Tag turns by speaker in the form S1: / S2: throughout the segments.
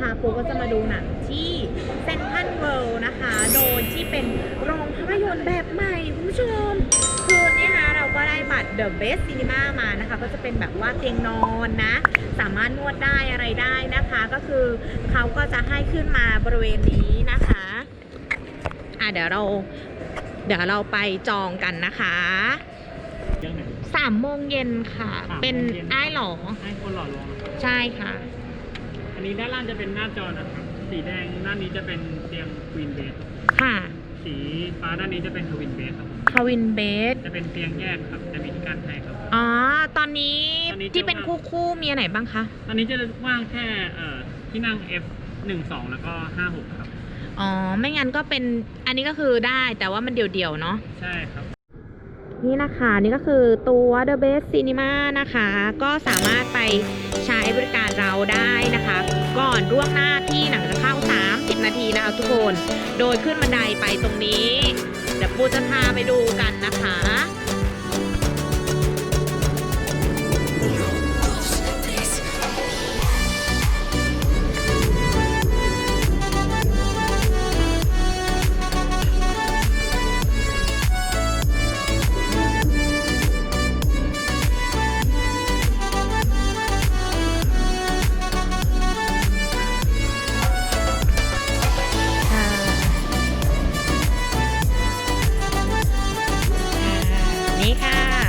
S1: นะคะปูก็จะมาดูหนังที่เซนทันเวิลด์นะคะ โดยที่เป็นโรงภาพยนตร์แบบใหม่คุณผู้ชม คืนนี้ยนะเราก็ได้บัตร The Best Cinema มานะคะ ก็จะเป็นแบบว่าเตียงนอนนะ สามารถนวดได้อะไรได้นะคะ ก็คือเขาก็จะให้ขึ้นมาบริเวณนี้นะคะ อะเดี๋ยวเราเดี๋ยวเราไปจองกันนะคะสามโมงเย็นค่ะ เป็นไอ้หลอ
S2: ไอ้คนหล่อลง
S1: ใช่ค่ะ
S2: อันนี้ด้านล่างจะเป็นหน้าจอนะครับ สีแดงด้านนี้จะเป็นเตียงควีนเบด
S1: ค่ะ
S2: สีฟ้าด้านนี้จะเป็นทวินเบดครับ
S1: คาวินเบส
S2: จะเป็นเตียงแยกครับจะมีที่กั้นให้ครับ
S1: อ๋อ ตอนนี้ตอนนี้จะที่เป็นคู่คู่ๆมีอันไหนบ้างคะ
S2: ตอนนี้จะว่างแค่เอ่อที่นั่ง F 1 2แล้วก็5 6ครับ
S1: อ๋อ ไม่งั้นก็เป็น อันนี้ก็คือได้ แต่ว่ามันเดี่ยวๆเนาะ
S2: ใช่ครับ
S1: นี่นะคะนี่ก็คือตัว The Best Cinema นะคะ ก็สามารถไปใช้บริการเราได้นะคะ ก่อนร่วงหน้าที่หนังจะเข้า 30 นาทีนะคะทุกคน โดยขึ้นบันไดไปตรงนี้ เดี๋ยวปูจะพาไปดูกันนะคะ นี่ค่ะ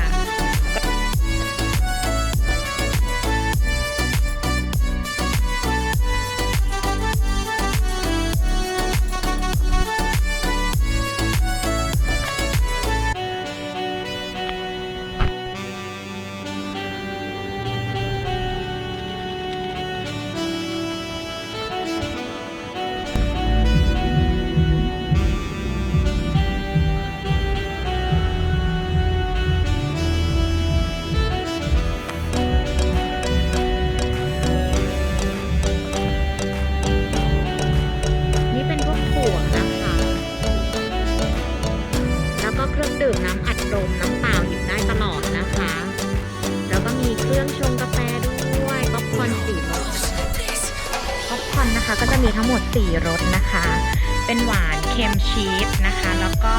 S1: ดื่มน้ำอัดลมน้ำเปล่าหยิบได้ตลอดนะคะ แล้วก็มีเครื่องชงกาแฟด้วยป๊อปคอร์นสีรสป๊อปคอร์นนะคะก็จะมีทั้งหมด 4รสนะคะ เป็นหวานเค็มชีสนะคะ แล้วก็